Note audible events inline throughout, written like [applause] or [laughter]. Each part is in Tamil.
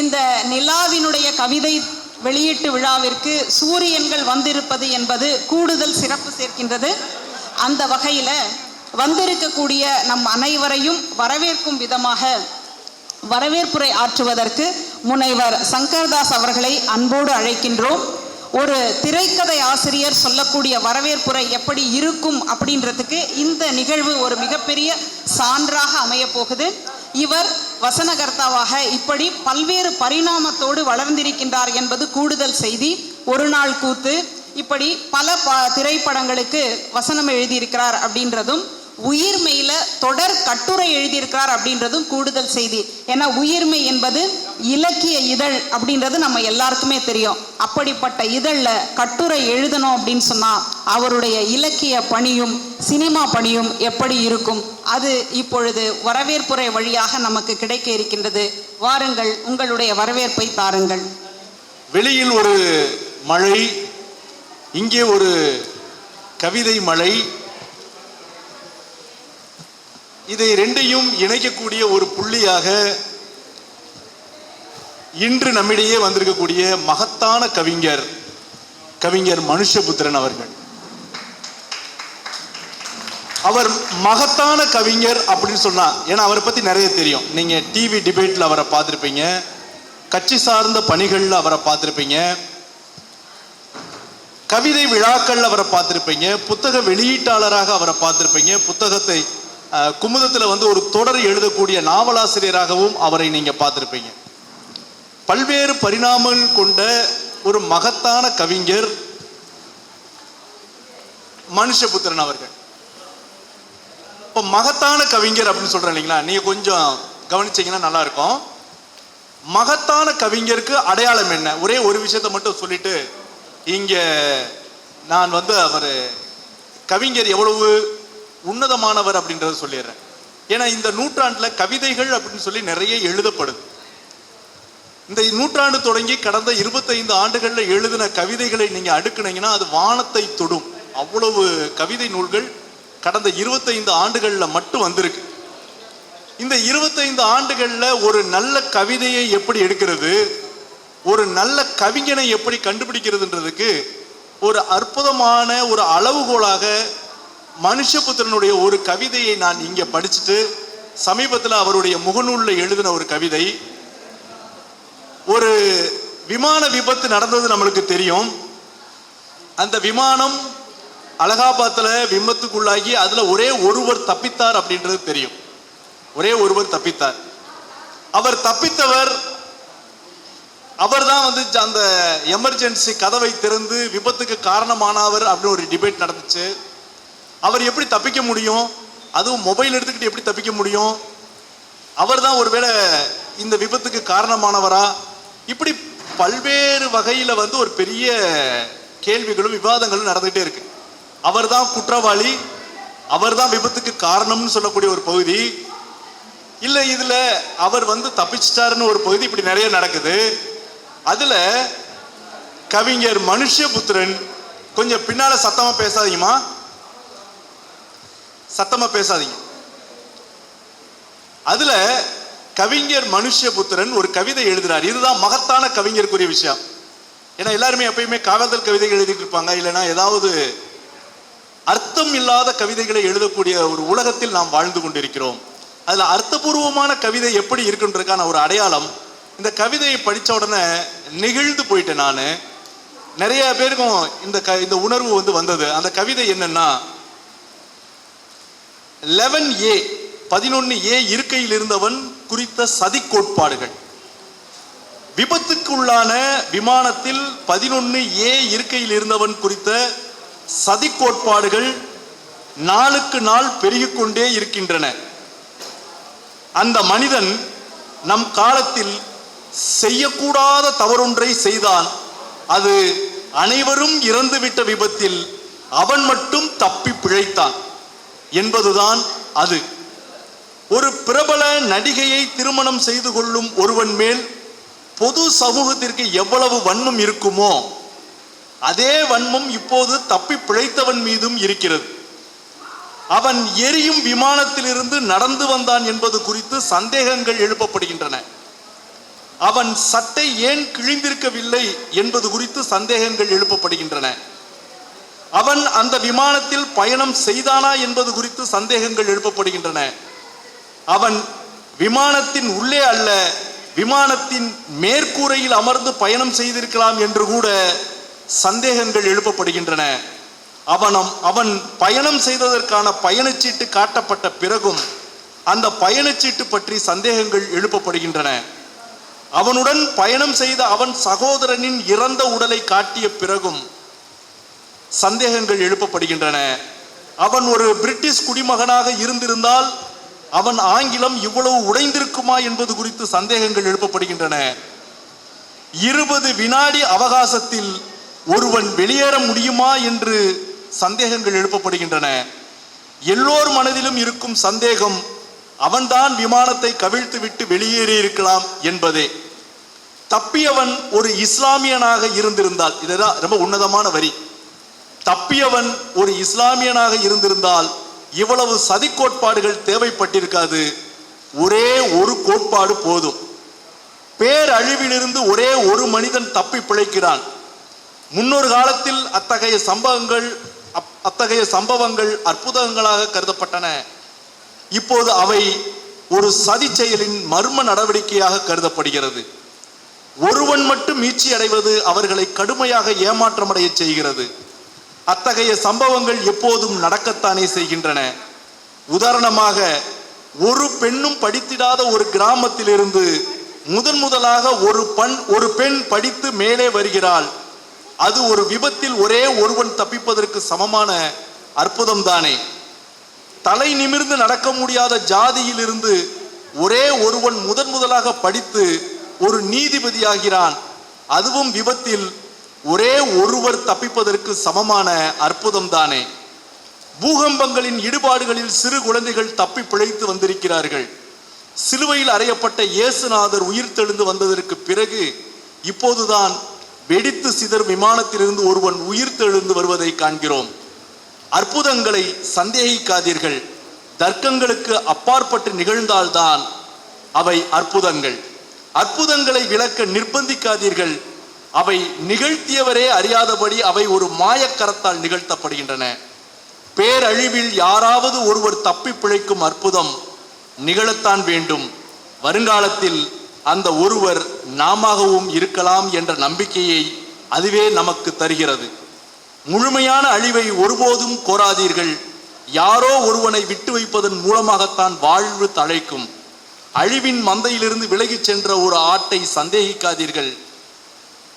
இந்த நிலாவினுடைய கவிதை வெளியீட்டு விழாவிற்கு சூரியன்கள் வந்திருப்பது என்பது கூடுதல் சிறப்பு சேர்க்கின்றது. அந்த வகையில் வந்திருக்கக்கூடிய நம் அனைவரையும் வரவேற்கும் விதமாக வரவேற்புரை ஆற்றுவதற்கு முனைவர் சங்கர்தாஸ் அவர்களை அன்போடு அழைக்கின்றோம். ஒரு திரைக்கதை ஆசிரியர் சொல்லக்கூடிய வரவேற்புரை எப்படி இருக்கும் அப்படின்றதுக்கு இந்த நிகழ்வு ஒரு மிகப்பெரிய சான்றாக அமையப் போகுது. இவர் வசனகர்த்தாவாக இப்படி பல்வேறு பரிணாமத்தோடு வளர்ந்திருக்கின்றார் என்பது கூடுதல் செய்தி. ஒரு நாள் கூத்து இப்படி பல ப திரைப்படங்களுக்கு வசனம் எழுதியிருக்கிறார் அப்படின்றதும் உயிர்மெயில தொடர் கட்டுரை எழுதியிருக்கிறார் அப்படின்றதும் கூடுதல் செய்தி. ஏன்னா உயிர்மை என்பது இலக்கிய இதழ் அப்படின்றது நம்ம எல்லாருக்குமே தெரியும். அப்படிப்பட்ட இதழில் கட்டுரை எழுதணும் அப்படின்னு சொன்னால் அவருடைய இலக்கிய பணியும் சினிமா பணியும் எப்படி இருக்கும்? அது இப்பொழுது வரவேற்புரை வழியாக நமக்கு கிடைக்க இருக்கின்றது. வாருங்கள் உங்களுடைய வரவேற்பை தாருங்கள் வெளியில் ஒரு மழை இங்கே ஒரு கவிதை மழை. இதை ரெண்டையும் இணைக்கக்கூடிய ஒரு புள்ளியாக இன்று நம்மிடையே வந்திருக்கக்கூடிய மகத்தான கவிஞர் கவிஞர் மனுஷபுத்திரன் அவர்கள். அவர் மகத்தான கவிஞர் அப்படின்னு சொன்னா ஏன்னா அவரை பத்தி நிறைய தெரியும். நீங்க டிவி டிபேட்ல அவரை பார்த்துருப்பீங்க. கட்சி சார்ந்த பணிகள்ல அவரை பார்த்துருப்பீங்க. கவிதை விழாக்கள் அவரை பார்த்துருப்பீங்க. புத்தக வெளியீட்டாளராக அவரை பார்த்துருப்பீங்க. புத்தகத்தை குமுதத்தில் வந்து ஒரு தொடர் எழுதக்கூடிய நாவலாசிரியராகவும் அவரை நீங்க பார்த்துருப்பீங்க. பல்வேறு பரிணாமங்கள் கொண்ட ஒரு மகத்தான கவிஞர் மனுஷபுத்திரன் அவர்கள். இப்போ மகத்தான கவிஞர் அப்படின்னு சொல்கிறேன் இல்லைங்களா? நீங்கள் கொஞ்சம் கவனிச்சிங்கன்னா நல்லாயிருக்கும். மகத்தான கவிஞருக்கு அடையாளம் என்ன? ஒரே ஒரு விஷயத்தை மட்டும் சொல்லிட்டு இங்கே நான் வந்து அவர் கவிஞர் எவ்வளவு உன்னதமானவர் அப்படின்றத சொல்லிடுறேன். ஏன்னா இந்த நூற்றாண்டில் கவிதைகள் அப்படின்னு சொல்லி நிறைய எழுதப்படுது. இந்த நூற்றாண்டு தொடங்கி கடந்த இருபத்தைந்து ஆண்டுகளில் எழுதின கவிதைகளை நீங்கள் அடுக்குனீங்கன்னா அது வானத்தை தொடும். அவ்வளவு கவிதை நூல்கள் கடந்த இருபத்தைந்து ஆண்டுகளில் மட்டும் வந்திருக்கு. இந்த இருபத்தைந்து ஆண்டுகளில் ஒரு நல்ல கவிதையை எப்படி எடுக்கிறது? ஒரு நல்ல கவிஞனை எப்படி கண்டுபிடிக்கிறதுன்றதுக்கு ஒரு அற்புதமான ஒரு அளவுகோலாக மனுஷபுத்திரனுடைய ஒரு கவிதையை நான் இங்கே படிச்சுட்டு சமீபத்தில் அவருடைய முகநூலில் எழுதின ஒரு கவிதை. ஒரு விமான விபத்து நடந்தது நம்மளுக்கு தெரியும். அந்த விமானம் அலகாபாத்தில் விபத்துக்குள்ளாகி அதில் ஒரே ஒருவர் தப்பித்தார் அப்படின்றது தெரியும். ஒரே ஒருவர் தப்பித்தார். அவர் தப்பித்தவர் அவர் தான் வந்து அந்த எமர்ஜென்சி கதவை திறந்து விபத்துக்கு காரணமானவர் அப்படின்னு ஒரு டிபேட் நடந்துச்சு. அவர் எப்படி தப்பிக்க முடியும்? அதுவும் மொபைல் எடுத்துக்கிட்டு எப்படி தப்பிக்க முடியும்? அவர் தான் ஒருவேளை இந்த விபத்துக்கு காரணமானவரா? இப்படி பல்வேறு வகையில் வந்து ஒரு பெரிய கேள்விகளும் விவாதங்களும் நடந்துகிட்டே இருக்கு. அவர் தான் குற்றவாளி அவர் தான் விபத்துக்கு காரணம்னு சொல்லக்கூடிய ஒரு பகுதி. இல்லை இதில் அவர் வந்து தப்பிச்சிட்டாருன்னு ஒரு பகுதி இப்படி நிறைய நடக்குது. அதில் கவிஞர் மனுஷபுத்திரன் கொஞ்சம் பின்னால் சத்தமாக பேசாதீங்கம்மா. சத்தமாக பேசாதீங்க. அதில் கவிஞர் மனுஷபுத்திரன் ஒரு கவிதை எழுதுறார். இதுதான் மகத்தான கவிஞருக்குரிய விஷயம். ஏன்னா எல்லாருமே எப்பயுமே காதல் கவிதைகள் எழுதிட்டு இருப்பாங்க. இல்லைன்னா ஏதாவது அர்த்தம் இல்லாத கவிதைகளை எழுதக்கூடிய ஒரு உலகத்தில் நாம் வாழ்ந்து கொண்டிருக்கிறோம். அதுல அர்த்தபூர்வமான கவிதை எப்படி இருக்குன்றதுக்கான ஒரு அடையாளம். இந்த கவிதையை படித்த உடனே நெகிழ்ந்து போயிட்டேன் நான். நிறைய பேருக்கும் இந்த க இந்த உணர்வு வந்து வந்தது. அந்த கவிதை என்னன்னா லெவன் ஏ பதினொன்று ஏ இருக்கையில் இருந்தவன் குறித்த சதி கோட்பாடுகள் விபத்துக்குள்ளான விமானத்தில் பதினொன்று ஏ இருக்கையில் இருந்தவன் குறித்த சதி கோட்பாடுகள் நாளுக்கு நாள் பெருகிக்கொண்டே இருக்கின்றன. அந்த மனிதன் நம் காலத்தில் செய்யக்கூடாத தவறொன்றை செய்தான். அது அனைவரும் இறந்துவிட்ட விபத்தில் அவன் மட்டும் தப்பி பிழைத்தான். என்பதுதான் அது. ஒரு பிரபல நடிகையை திருமணம் செய்து கொள்ளும் ஒருவன் மேல் பொது சமூகத்திற்கு எவ்வளவு வன்மம் இருக்குமோ அதே வன்மம் இப்போது தப்பி பிழைத்தவன் மீதும் இருக்கிறது. அவன் எரியும் விமானத்திலிருந்து நடந்து வந்தான் என்பது குறித்து சந்தேகங்கள் எழுப்பப்படுகின்றன. அவன் சட்டை ஏன் கிழிந்திருக்கவில்லை என்பது குறித்து சந்தேகங்கள் எழுப்பப்படுகின்றன. அவன் அந்த விமானத்தில் பயணம் செய்தானா என்பது குறித்து சந்தேகங்கள் எழுப்பப்படுகின்றன. அவன் விமானத்தின் உள்ளே அல்ல விமானத்தின் மேற்கூரையில் அமர்ந்து பயணம் செய்திருக்கலாம் என்று கூட சந்தேகங்கள் எழுப்பப்படுகின்றன. அவனம் அவன் பயணம் செய்ததற்கான பயணச்சீட்டு காட்டப்பட்ட பிறகும் அந்த பயணச்சீட்டு பற்றி சந்தேகங்கள் எழுப்பப்படுகின்றன. அவனுடன் பயணம் செய்த அவன் சகோதரனின் இறந்த உடலை காட்டிய பிறகும் சந்தேகங்கள் எழுப்பப்படுகின்றன. அவன் ஒரு பிரிட்டிஷ் குடிமகனாக இருந்திருந்தால் அவன் ஆங்கிலம் இவ்வளவு உடைந்திருக்குமா என்பது குறித்து சந்தேகங்கள் எழுப்பப்படுகின்றன. இருபது வினாடி அவகாசத்தில் ஒருவன் வெளியேற முடியுமா என்று சந்தேகங்கள் எழுப்பப்படுகின்றன. எல்லோர் மனதிலும் இருக்கும் சந்தேகம் அவன்தான் விமானத்தை கவிழ்த்து விட்டு வெளியேறி இருக்கலாம் என்பதே. தப்பியவன் ஒரு இஸ்லாமியனாக இருந்திருந்தால் இதுதான் ரொம்ப உன்னதமான வரி. தப்பியவன் ஒரு இஸ்லாமியனாக இருந்திருந்தால் இவ்வளவு சதி கோட்பாடுகள் தேவைப்பட்டிருக்காது. ஒரே ஒரு கோட்பாடு போதும். பேரழிவிலிருந்து ஒரே ஒரு மனிதன் தப்பி பிழைக்கிறான். முன்னொரு காலத்தில் அத்தகைய சம்பவங்கள் அப்- அத்தகைய சம்பவங்கள் அற்புதங்களாக கருதப்பட்டன. இப்போது அவை ஒரு சதி செயலின் மர்ம நடவடிக்கையாக கருதப்படுகிறது. ஒருவன் மட்டும் மீட்சி அடைவது அவர்களை கடுமையாக ஏமாற்றமடைய செய்கிறது. அத்தகைய சம்பவங்கள் எப்போதும் நடக்கத்தானே செய்கின்றன. உதாரணமாக ஒரு பெண்ணும் படித்திடாத ஒரு கிராமத்திலிருந்து முதன் முதலாக ஒரு பண் ஒரு பெண் படித்து மேலே வருகிறாள். அது ஒரு விபத்தில் ஒரே ஒருவன் தப்பிப்பதற்கு சமமான அற்புதம் தானே தலை நிமிர்ந்து நடக்க முடியாத ஜாதியிலிருந்து ஒரே ஒருவன் முதன் முதலாக படித்து ஒரு நீதிபதியாகிறான். அதுவும் விபத்தில் ஒரே ஒருவர் தப்பிப்பதற்கு சமமான அற்புதம் தானே பூகம்பங்களின் இடுபாடுகளில் சிறு குழந்தைகள் தப்பி பிழைத்து வந்திருக்கிறார்கள். சிலுவையில் அறையப்பட்ட இயேசுநாதர் உயிர் தெழுந்து வந்ததற்கு பிறகு இப்போதுதான் வெடித்து சிதறும் விமானத்திலிருந்து ஒருவன் உயிர் தெழுந்து வருவதை காண்கிறோம். அற்புதங்களை சந்தேகிக்காதீர்கள். தர்க்கங்களுக்கு அப்பாற்பட்டு நிகழ்ந்தால்தான் அவை அற்புதங்கள். அற்புதங்களை விளக்க நிர்பந்திக்காதீர்கள். அவை நிகழ்த்தியவரே அறியாதபடி அவை ஒரு மாயக்கரத்தால் நிகழ்த்தப்படுகின்றன. பேரழிவில் யாராவது ஒருவர் தப்பி பிழைக்கும் அற்புதம் நிகழத்தான் வேண்டும். வருங்காலத்தில் அந்த ஒருவர் நாமாகவும் இருக்கலாம் என்ற நம்பிக்கையை அதுவே நமக்கு தருகிறது. முழுமையான அழிவை ஒருபோதும் கோராதீர்கள். யாரோ ஒருவனை விட்டு வைப்பதன் மூலமாகத்தான் வாழ்வு தழைக்கும். அழிவின் மந்தையிலிருந்து விலகிச் சென்ற ஒரு ஆட்டை சந்தேகிக்காதீர்கள்.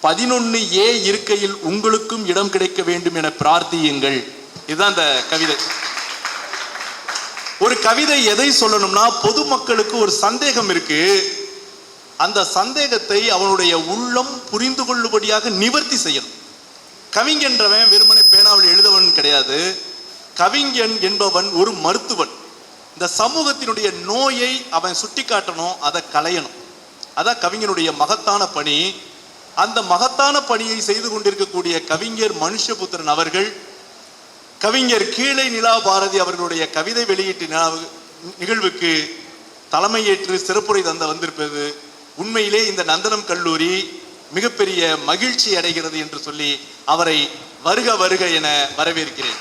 பதினொன்று ஏ இருக்கையில் உங்களுக்கும் இடம் கிடைக்க வேண்டும் என பிரார்த்தியுங்கள். இதுதான் அந்த கவிதை. ஒரு கவிதை எதை சொல்லணும்னா பொதுமக்களுக்கு ஒரு சந்தேகம் இருக்கு. அந்த சந்தேகத்தை அவனுடைய உள்ளம் புரிந்து கொள்ளும்படியாக நிவர்த்தி செய்யணும். கவிஞன்றவன் வெறுமனே பேனாவில் எழுதவன் கிடையாது. கவிஞன் என்பவன் ஒரு மருத்துவன். இந்த சமூகத்தினுடைய நோயை அவன் சுட்டி காட்டணும் அதை களையணும். அதான் கவிஞனுடைய மகத்தான பணி. அந்த மகத்தான பணியை செய்து கொண்டிருக்கக்கூடிய கவிஞர் மனுஷபுத்திரன் அவர்கள் கவிஞர் கீழை நிலா பாரதி அவர்களுடைய கவிதை வெளியீட்டு நிகழ்வுக்கு தலைமையேற்று சிறப்புரை தந்த வந்திருப்பது உண்மையிலே இந்த நந்தனம் கல்லூரி மிகப்பெரிய மகிழ்ச்சி அடைகிறது என்று சொல்லி அவரை வருக வருக என வரவேற்கிறேன்.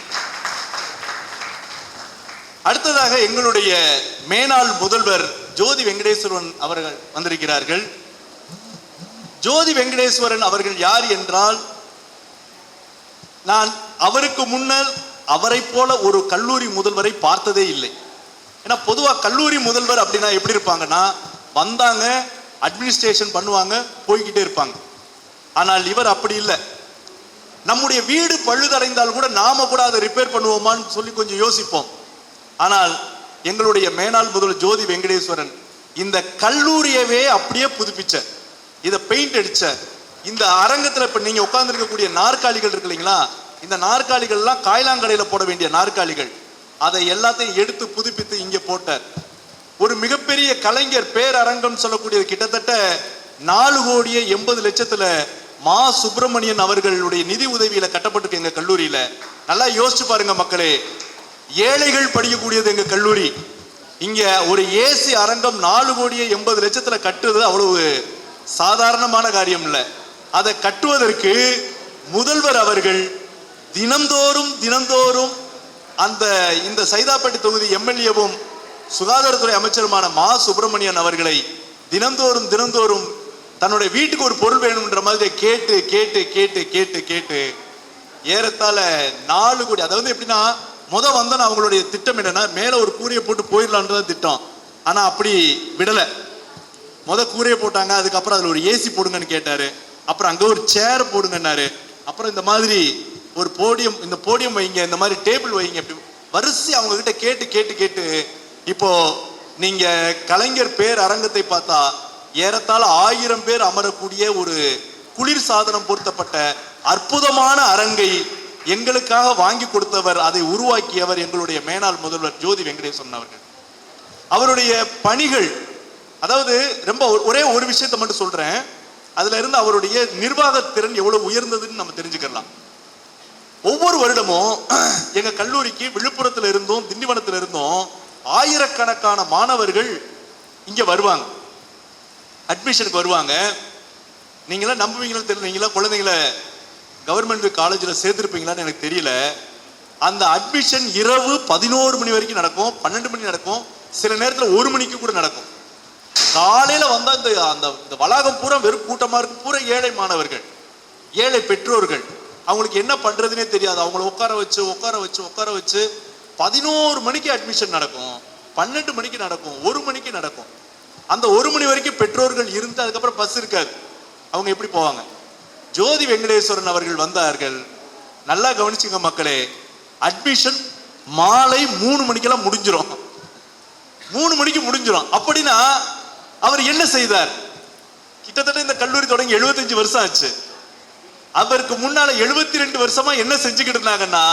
அடுத்ததாக எங்களுடைய மேனாள் முதல்வர் ஜோதி வெங்கடேஸ்வரன் அவர்கள் வந்திருக்கிறார்கள். ஜோதி வெங்கடேஸ்வரன் அவர்கள் யார் என்றால் நான் அவருக்கு முன்னர் அவரை போல ஒரு கல்லூரி முதல்வரை பார்த்ததே இல்லை. ஏன்னா பொதுவாக கல்லூரி முதல்வர் அப்படின்னா எப்படி இருப்பாங்கன்னா வந்தாங்க அட்மினிஸ்ட்ரேஷன் பண்ணுவாங்க போய்கிட்டே இருப்பாங்க. ஆனால் இவர் அப்படி இல்லை. நம்முடைய வீடு பழுதடைந்தால் கூட நாம கூட அதை ரிப்பேர் பண்ணுவோமான்னு சொல்லி கொஞ்சம் யோசிப்போம். ஆனால் எங்களுடைய மேனாள் முதல்வர் ஜோதி வெங்கடேஸ்வரன் இந்த கல்லூரியவே அப்படியே புதுப்பிச்ச இதை பெயிண்ட் அடிச்ச இந்த அரங்கத்தில் இப்போ நீங்கள் உட்கார்ந்துருக்கக்கூடிய நாற்காலிகள் இருக்கு இல்லைங்களா? இந்த நாற்காலிகள்லாம் காய்லாங்கடையில் போட வேண்டிய நாற்காலிகள். அதை எல்லாத்தையும் எடுத்து புதுப்பித்து இங்கே போட்டார். ஒரு மிகப்பெரிய கலைஞர் பேரரங்கம் சொல்லக்கூடியது கிட்டத்தட்ட நாலு கோடியே எண்பது லட்சத்தில் மா. சுப்பிரமணியன் அவர்களுடைய நிதி உதவியில கட்டப்பட்டிருக்கு எங்க கல்லூரியில. நல்லா யோசிச்சு பாருங்க மக்களே. ஏழைகள் படிக்கக்கூடியது எங்க கல்லூரி. இங்க ஒரு ஏசி அரங்கம் நாலு கோடியே எண்பது லட்சத்துல கட்டுறது அவ்வளவு சாதாரணமான காரியம் இல்லை அதை கட்டுவதற்கு முதல்வர் அவர்கள் தினந்தோறும் தினந்தோறும் அந்த இந்த சைதாப்பட்டி தொகுதி எம்எல்ஏவும் சுகாதாரத்துறை அமைச்சருமான மா. சுப்பிரமணியன் அவர்களை தினந்தோறும் தினந்தோறும் தன்னுடைய வீட்டுக்கு ஒரு பொருள் வேணும்ன்ற மாதிரி கேட்டு கேட்டு கேட்டு கேட்டு கேட்டு ஏறத்தாழ நாலு கோடி அதாவது எப்படின்னா முத வந்தோன்னு அவங்களுடைய திட்டம் என்னன்னா மேல ஒரு கூறியை போட்டு போயிடலான்றது திட்டம். ஆனா அப்படி விடலை. முத கூரையை போட்டாங்க அதுக்கப்புறம் அதில் ஒரு ஏசி போடுங்கன்னு கேட்டார். அப்புறம் அங்கே ஒரு சேர் போடுங்கன்னாரு. அப்புறம் இந்த மாதிரி ஒரு போடியம் இந்த போடியம் வைங்க இந்த மாதிரி டேபிள் வைங்க அப்படி வரிசை அவங்கக்கிட்ட கேட்டு கேட்டு கேட்டு இப்போது நீங்கள் கலைஞர் பேர் அரங்கத்தை பார்த்தா ஏறத்தாழ ஆயிரம் பேர் அமரக்கூடிய ஒரு குளிர் சாதனம் பொருத்தப்பட்ட அற்புதமான அரங்கை எங்களுக்காக வாங்கி கொடுத்தவர் அதை உருவாக்கியவர் எங்களுடைய மேனாள் முதல்வர் ஜோதி வெங்கடேசன் அவர்கள். அவருடைய பணிகள் அதாவது ரொம்ப ஒரே ஒரு விஷயத்தை மட்டும் சொல்றேன். அதுல இருந்து அவருடைய நிர்வாகத் திறன் எவ்வளவு உயர்ந்ததுன்னு நம்ம தெரிஞ்சுக்கலாம். ஒவ்வொரு வருடமும் [clears throat] எங்க கல்லூரிக்கு விழுப்புரத்துல இருந்தும் திண்டிவனத்துல இருந்தும் ஆயிரக்கணக்கான மாணவர்கள் இங்க வருவாங்க. அட்மிஷனுக்கு வருவாங்க. நீங்களாம் நம்புவீங்களான்னு தெரியல நீங்களா குழந்தைங்களை கவர்மெண்ட் காலேஜில் சேர்த்துருப்பீங்களான்னு எனக்கு தெரியல. அந்த அட்மிஷன் இரவு பதினோரு மணி வரைக்கும் நடக்கும் பன்னெண்டு மணி நடக்கும் சில நேரத்தில் ஒரு மணிக்கு கூட நடக்கும். காலையில வந்தால் இந்த அந்த இந்த வளாகம் பூரா வெறும் கூட்டமா இருக்கும் பூரா ஏழை மாணவர்கள் ஏழை பெற்றோர்கள். அவங்களுக்கு என்ன பண்றதுனே தெரியாது. அவங்கள உட்கார வச்சு உட்கார வச்சு உட்கார வச்சு பதினோரு மணிக்கு அட்மிஷன் நடக்கும். பன்னெண்டு மணிக்கு நடக்கும். ஒரு மணிக்கு நடக்கும். அந்த ஒரு மணி வரைக்கும் பெற்றோர்கள் இருந்து அதுக்கப்புறம் பஸ் இருக்காது. அவங்க எப்படி போவாங்க? ஜோதி வெங்கடேஸ்வரன் அவர்கள் வந்தார்கள். நல்லா கவனிச்சுங்க மக்களே. அட்மிஷன் மாலை மூணு மணிக்கெல்லாம் முடிஞ்சிடும் மூணு மணிக்கு முடிஞ்சிடும் அப்படின்னா அவர் என்ன செய்தார்? கிட்டத்தட்ட இந்த கல்லூரி தொடங்கி 75 வருஷம் ஆச்சு. அவருக்கு முன்னால 72 ரெண்டு வருஷமா என்ன செஞ்சுக்கிட்டு இருந்தாங்கன்னா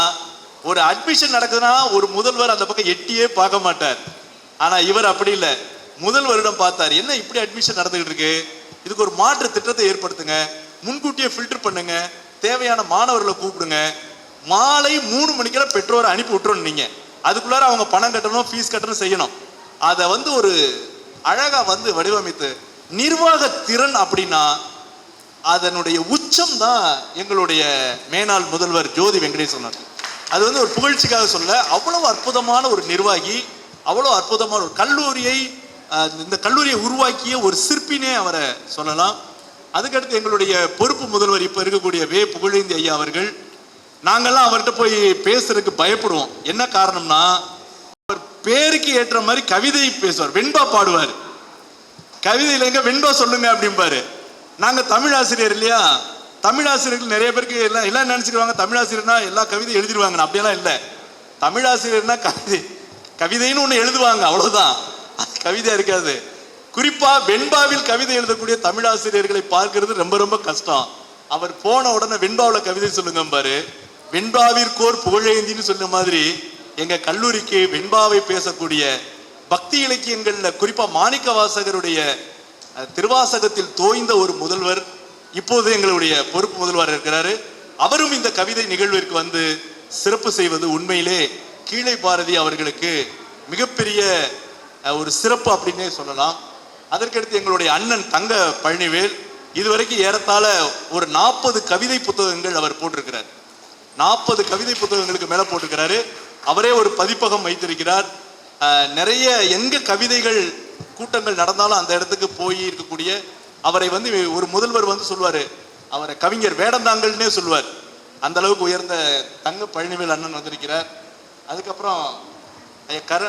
ஒரு அட்மிஷன் நடக்குதுன்னா ஒரு முதல்வர் அந்த பக்கம் எட்டியே பார்க்க மாட்டார். ஆனா இவர் அப்படி இல்லை. முதல் வருடம் பார்த்தார் என்ன இப்படி அட்மிஷன் நடந்துகிட்டு இருக்கு? இதுக்கு ஒரு மாற்று திட்டத்தை ஏற்படுத்துங்க. முன்கூட்டியே ஃபில்டர் பண்ணுங்க. தேவையான மாணவர்களை கூப்பிடுங்க. மாலை மூணு மணிக்கெல்லாம் பெற்றோரை அனுப்பி விட்டுறோம் நீங்க. அதுக்குள்ளார அவங்க பணம் கட்டணும் ஃபீஸ் கட்டணும் செய்யணும். அதை வந்து ஒரு அழகா வந்து வடிவமைத்து நிர்வாக திறன் அப்படின்னா அதனுடைய உச்சம் தான் எங்களுடைய மேனாள் முதல்வர் ஜோதி வெங்கடேசன். சொன்னார் அது வந்து ஒரு புகழ்ச்சிக்காக சொல்ல அவ்வளவு அற்புதமான ஒரு நிர்வாகி அவ்வளோ அற்புதமான ஒரு கல்லூரியை இந்த கல்லூரியை உருவாக்கிய ஒரு சிற்பினே அவரை சொல்லலாம். அதுக்கடுத்து எங்களுடைய பொறுப்பு முதல்வர் இப்போ இருக்கக்கூடிய வே புகழேந்தி ஐயா அவர்கள். நாங்கள்லாம் அவர்கிட்ட போய் பேசுறதுக்கு பயப்படுவோம். என்ன காரணம்னா பேருக்கு ஏற்ற மாதிரி கவிதை பேசுவார் வெண்பா பாடுவார். கவிதையில் எங்க வெண்பா சொல்லுங்க அப்படிம்பாரு. நாங்கள் தமிழ் ஆசிரியர் இல்லையா? தமிழ் ஆசிரியர்கள் நிறைய பேருக்கு எல்லாம் எல்லாம் நினைச்சுக்குவாங்க தமிழ் ஆசிரியர்னா எல்லா கவிதையும் எழுதிடுவாங்க. அப்படியெல்லாம் இல்லை. தமிழாசிரியர்னா கவிதை கவிதைன்னு ஒன்று எழுதுவாங்க அவ்வளோதான் அது கவிதையாக இருக்காது. குறிப்பாக வெண்பாவில் கவிதை எழுதக்கூடிய தமிழ் ஆசிரியர்களை ரொம்ப ரொம்ப கஷ்டம். அவர் போன உடனே வெண்பாவில் கவிதை சொல்லுங்க பாரு வெண்பாவிற்கோர் புகழேந்தின்னு சொன்ன மாதிரி எங்க கல்லூரிக்கு வெண்பாவை பேசக்கூடிய பக்தி இலக்கியங்கள்ல குறிப்பா மாணிக்க வாசகருடைய திருவாசகத்தில் தோய்ந்த ஒரு முதல்வர் இப்போது எங்களுடைய பொறுப்பு முதல்வர் இருக்கிறாரு. அவரும் இந்த கவிதை நிகழ்விற்கு வந்து சிறப்பு செய்வது உண்மையிலே கீழை பாரதி அவர்களுக்கு மிகப்பெரிய ஒரு சிறப்பு அப்படின்னே சொல்லலாம். அதற்கடுத்து எங்களுடைய அண்ணன் தங்க பழனிவேல் இதுவரைக்கும் ஏறத்தாழ ஒரு நாற்பது கவிதை புத்தகங்கள் அவர் போட்டிருக்கிறார். நாற்பது கவிதை புத்தகங்களுக்கு மேல போட்டிருக்கிறாரு. அவரே ஒரு பதிப்பகம் வைத்திருக்கிறார். நிறைய எங்க கவிதைகள் கூட்டங்கள் நடந்தாலும் அந்த இடத்துக்கு போய் இருக்கக்கூடிய அவரை வந்து ஒரு முதல்வர் வந்து சொல்லுவார் அவரை கவிஞர் வேடந்தாங்கள்னே சொல்லுவார். அந்த அளவுக்கு உயர்ந்த தங்க பழனிவேல் அண்ணன் வந்திருக்கிறார். அதுக்கப்புறம் கர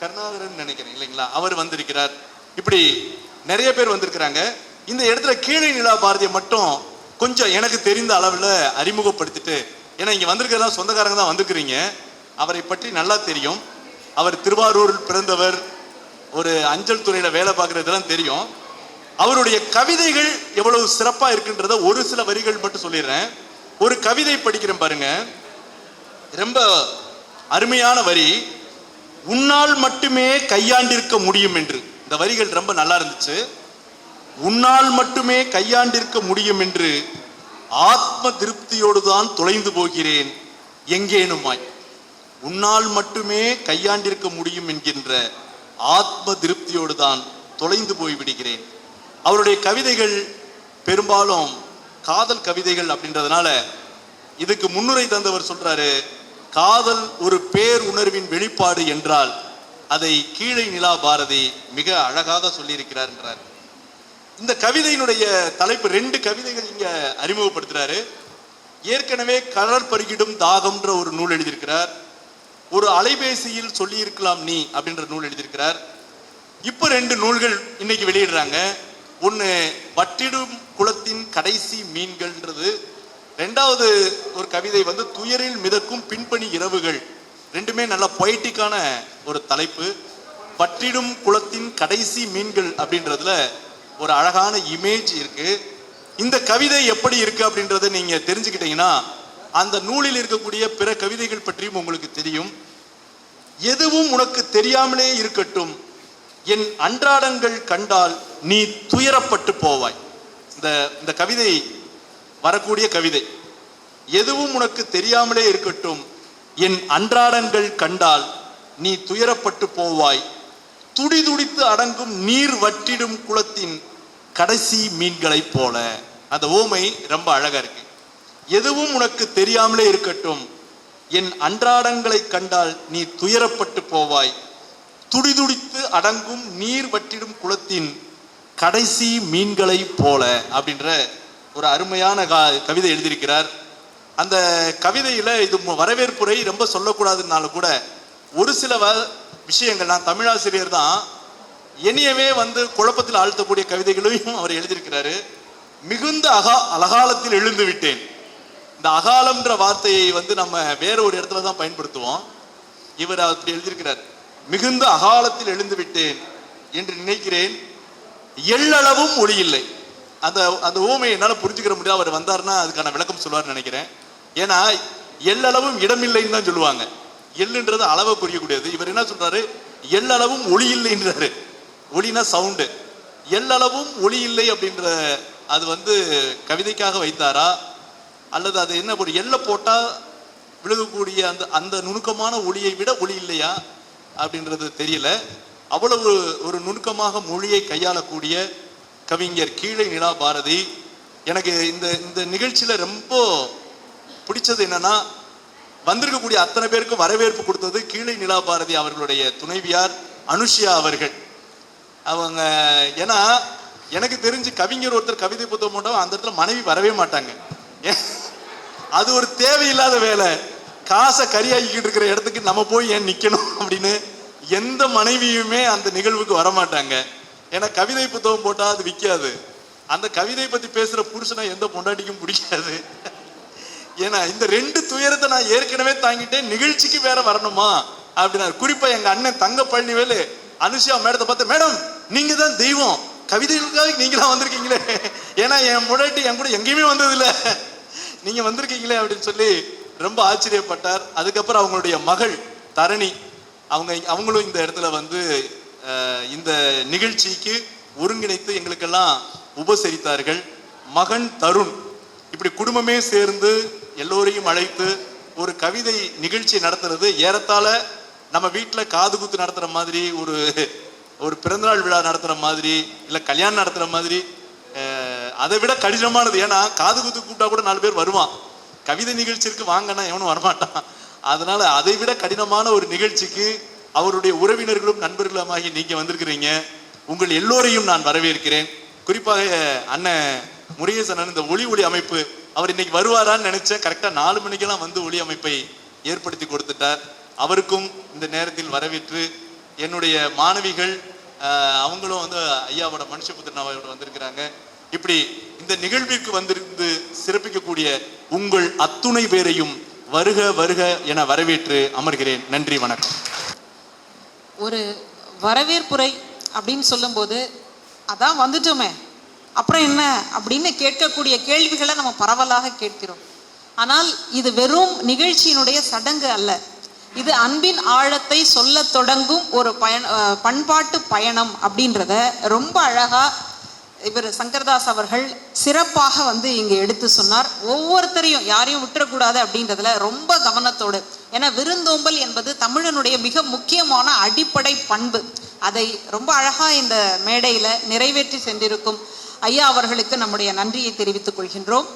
கருணாகரன் நினைக்கிறேன் இல்லைங்களா? அவர் வந்திருக்கிறார். இப்படி நிறைய பேர் வந்திருக்கிறாங்க. இந்த இடத்துல கீழே நிலா பாரதியை மட்டும் கொஞ்சம் எனக்கு தெரிந்த அளவில் அறிமுகப்படுத்திட்டு ஏன்னா இங்கே வந்திருக்கிறதா சொந்தக்காரங்க தான் வந்திருக்கிறீங்க. அவரை பற்றி நல்லா தெரியும். அவர் திருவாரூரில் பிறந்தவர் ஒரு அஞ்சல் துறையில் வேலை பார்க்குறதுலாம் தெரியும். அவருடைய கவிதைகள் எவ்வளவு சிறப்பாக இருக்குன்றத ஒரு சில வரிகள் மட்டும் சொல்லிடுறேன். ஒரு கவிதை படிக்கிறேன் பாருங்க. ரொம்ப அருமையான வரி. உன்னால் மட்டுமே கையாண்டிருக்க முடியும் என்று. இந்த வரிகள் ரொம்ப நல்லா இருந்துச்சு. உன்னால் மட்டுமே கையாண்டிருக்க முடியும் என்று ஆத்ம திருப்தியோடு தான் தொலைந்து போகிறேன். எங்கேனுமாய்? உன்னால் மட்டுமே கையாண்டிருக்க முடியும் என்கின்ற ஆத்ம திருப்தியோடு தான் தொலைந்து போய் விடுகிறேன் அவருடைய கவிதைகள் பெரும்பாலும் காதல் கவிதைகள் அப்படின்றதுனால இதுக்கு முன்னுரை தந்தவர் சொல்றாரு காதல் ஒரு பேர் உணர்வின் வெளிப்பாடு என்றால் அதை கீழே நிலா பாரதி மிக அழகாக சொல்லியிருக்கிறார் என்றார். இந்த கவிதையினுடைய தலைப்பு ரெண்டு கவிதைகள் இங்க அறிமுகப்படுத்துறாரு. ஏற்கனவே கலர் பருகிடும் தாகம்ன்ற ஒரு நூல் எழுதியிருக்கிறார். ஒரு அலைபேசியில் சொல்லியிருக்கலாம் நீ அப்படின்ற நூல் எழுதியிருக்கிறார். இப்போ ரெண்டு நூல்கள் இன்னைக்கு வெளியிடுறாங்க. ஒன்று வட்டிடும் குளத்தின் கடைசி மீன்கள்ன்றது. ரெண்டாவது ஒரு கவிதை வந்து துயரில் மிதக்கும் பின்பணி இரவுகள். ரெண்டுமே நல்ல பொய்டிக்கான ஒரு தலைப்பு. வட்டிடும் குளத்தின் கடைசி மீன்கள் அப்படின்றதுல ஒரு அழகான இமேஜ் இருக்கு. இந்த கவிதை எப்படி இருக்கு அப்படின்றத நீங்க தெரிஞ்சுக்கிட்டீங்கன்னா அந்த நூலில் இருக்கக்கூடிய பிற கவிதைகள் பற்றியும் உங்களுக்கு தெரியும். எதுவும் உனக்கு தெரியாமலே இருக்கட்டும். என் அன்றாடங்கள் கண்டால் நீ துயரப்பட்டு போவாய். இந்த இந்த கவிதை வரக்கூடிய கவிதை. எதுவும் உனக்கு தெரியாமலே இருக்கட்டும். என் அன்றாடங்கள் கண்டால் நீ துயரப்பட்டு போவாய். துடிதுடித்து அடங்கும் நீர் வற்றிடும் குளத்தின் கடைசி மீன்களைப் போல. அந்த ஓமை ரொம்ப அழகா இருக்கு. எதுவும் உனக்கு தெரியாமலே இருக்கட்டும். என் அன்றாடங்களை கண்டால் நீ துயரப்பட்டு போவாய். துடிதுடித்து அடங்கும் நீர் வற்றிடும் குளத்தின் கடைசி மீன்களை போல அப்படின்ற ஒரு அருமையான கா- கவிதை எழுதியிருக்கிறார். அந்த கவிதையில இது வரவேற்புரை ரொம்ப சொல்லக்கூடாதுனாலும் கூட ஒரு சில விஷயங்கள் நான் தமிழாசிரியர் தான் என்னையவே வந்து குழப்பத்தில் ஆழ்த்தக்கூடிய கவிதைகளையும் அவர் எழுதியிருக்கிறாரு. மிகுந்த அகா அலகாலத்தில் எழுந்து விட்டேன். இந்த அகாலம்ன்ற வார்த்தையை வந்து நம்ம வேற ஒரு இடத்துல தான் பயன்படுத்துவோம். இவர் அப்படி எழுதியிருக்கிறார். மிகுந்த அகாலத்தில் எழுந்து விட்டேன் என்று நினைக்கிறேன். எள்ளளவும் ஒளி இல்லை. அந்த அந்த ஊமையை என்னால் புரிஞ்சுக்கிற முடியாது. அவர் வந்தாருன்னா அதுக்கான விளக்கம் சொல்லுவார்னு நினைக்கிறேன். ஏன்னா எள்ளளவும் இடமில்லைன்னு தான் சொல்லுவாங்க. எள்ளுன்றது அளவை புரியக்கூடியது இவர் என்ன சொல்றாரு? எள்ளளவும் ஒளி இல்லைன்றாரு ஒளினா சவுண்டு எள்ளளவும் ஒளி இல்லை அப்படின்ற அது வந்து கவிதைக்காக வைத்தாரா? அல்லது அது என்ன ஒரு எல்லை போட்டால் விழுகக்கூடிய அந்த அந்த நுணுக்கமான ஒளியை விட ஒளி இல்லையா? அப்படின்றது தெரியல. அவ்வளவு ஒரு நுணுக்கமாக மொழியை கையாளக்கூடிய கவிஞர் கீழே நிலா பாரதி. எனக்கு இந்த இந்த நிகழ்ச்சியில் ரொம்ப பிடிச்சது என்னன்னா வந்திருக்கக்கூடிய அத்தனை பேருக்கும் வரவேற்பு கொடுத்தது கீழே நிலா பாரதி அவர்களுடைய துணைவியார் அனுஷியா அவர்கள். அவங்க ஏன்னா எனக்கு தெரிஞ்சு கவிஞர் ஒருத்தர் கவிதை புத்தகம் போட்டா அந்த இடத்துல மனைவி வரவே மாட்டாங்க. ஏன்? அது ஒரு தேவையில்லாத வேலை. காசை கரியாக்கிட்டு இருக்கிற இடத்துக்கு நம்ம போய் ஏன் நிற்கணும் அப்படின்னு எந்த மனைவியுமே அந்த நிகழ்வுக்கு வரமாட்டாங்க. ஏன்னா கவிதை புத்தகம் போட்டால் அது விற்காது அந்த கவிதை பற்றி பேசுகிற புருஷனை எந்த பொண்டாட்டிக்கும் பிடிக்காது. ஏன்னா இந்த ரெண்டு துயரத்தை நான் ஏற்கனவே தாங்கிட்டேன் நிகழ்ச்சிக்கு வேற வரணுமா? அப்படின்னா குறிப்பா எங்க அண்ணன் தங்க பழனிவேலு அனுஷியா மேடத்தை பார்த்து மேடம் நீங்க தான் தெய்வம். கவிதைகளுக்காக தான் வந்திருக்கீங்களே. ஏன்னா என் முன்னாடி என் கூட எங்கேயுமே வந்ததில்ல. நீங்க வந்திருக்கீங்களே அப்படின்னு சொல்லி ரொம்ப ஆச்சரியப்பட்டார். அதுக்கப்புறம் அவங்களுடைய மகள் தரணி அவங்க அவங்களும் இந்த இடத்துல வந்து இந்த நிகழ்ச்சிக்கு ஒருங்கிணைத்து எங்களுக்கெல்லாம் உபசரித்தார்கள். மகன் தருண். இப்படி குடும்பமே சேர்ந்து எல்லோரையும் அழைத்து ஒரு கவிதை நிகழ்ச்சி நடத்துறது ஏறத்தாழ நம்ம வீட்டில் காது குத்து நடத்துகிற மாதிரி ஒரு ஒரு பிறந்தநாள் விழா நடத்துகிற மாதிரி இல்லை கல்யாணம் நடத்துகிற மாதிரி அதை விட கடினமானது. ஏன்னா காது குத்து கூப்பிட்டா கூட நாலு பேர் வருவான். கவிதை நிகழ்ச்சிக்கு வாங்கன்னா எவனும் வரமாட்டான். அதனால அதை விட கடினமான ஒரு நிகழ்ச்சிக்கு அவருடைய உறவினர்களும் நண்பர்களுமாகி நீங்க வந்திருக்கிறீங்க. உங்கள் எல்லோரையும் நான் வரவேற்கிறேன். குறிப்பாக அண்ணன் முருகேசன் இந்த ஒளி ஒளி அமைப்பு அவர் இன்னைக்கு வருவாரான்னு நினைச்சேன். கரெக்டாக நாலு மணிக்கெல்லாம் வந்து ஒளி அமைப்பை ஏற்படுத்தி கொடுத்துட்டார். அவருக்கும் இந்த நேரத்தில் வரவேற்று என்னுடைய மாணவிகள் அவங்களும் வந்து ஐயாவோட மனுஷபுத்திரன் அவரோட வந்திருக்கிறாங்க. இப்படி இந்த நிகழ்விற்கு வந்திருந்து சிறப்பிக்கக்கூடிய உங்கள் அத்துணை பேரையும் வருக வருக என வரவேற்று அமர்கிறேன். நன்றி வணக்கம். ஒரு வரவேற்புரை அப்படின்னு சொல்லும்போது அதான் வந்துட்டோமே. அப்புறம் என்ன? அப்படின்னு கேட்கக்கூடிய கேள்விகளை நம்ம பரவலாக கேட்கிறோம். ஆனால் இது வெறும் நிகழ்ச்சியினுடைய சடங்கு அல்ல. இது அன்பின் ஆழத்தை சொல்ல தொடங்கும் ஒரு பயண பண்பாட்டு பயணம் அப்படின்றத ரொம்ப அழகா இவர் சங்கர்தாஸ் அவர்கள் சிறப்பாக வந்து இங்க எடுத்து சொன்னார். ஒவ்வொருத்தரையும் யாரையும் விட்டுறக்கூடாது அப்படின்றதுல ரொம்ப கவனத்தோடு. ஏன்னா விருந்தோம்பல் என்பது தமிழனுடைய மிக முக்கியமான அடிப்படை பண்பு. அதை ரொம்ப அழகா இந்த மேடையில நிறைவேற்றி சென்றிருக்கும். ஐயா அவர்களுக்கு நம்முடைய நன்றியை தெரிவித்துக் கொள்கின்றோம்.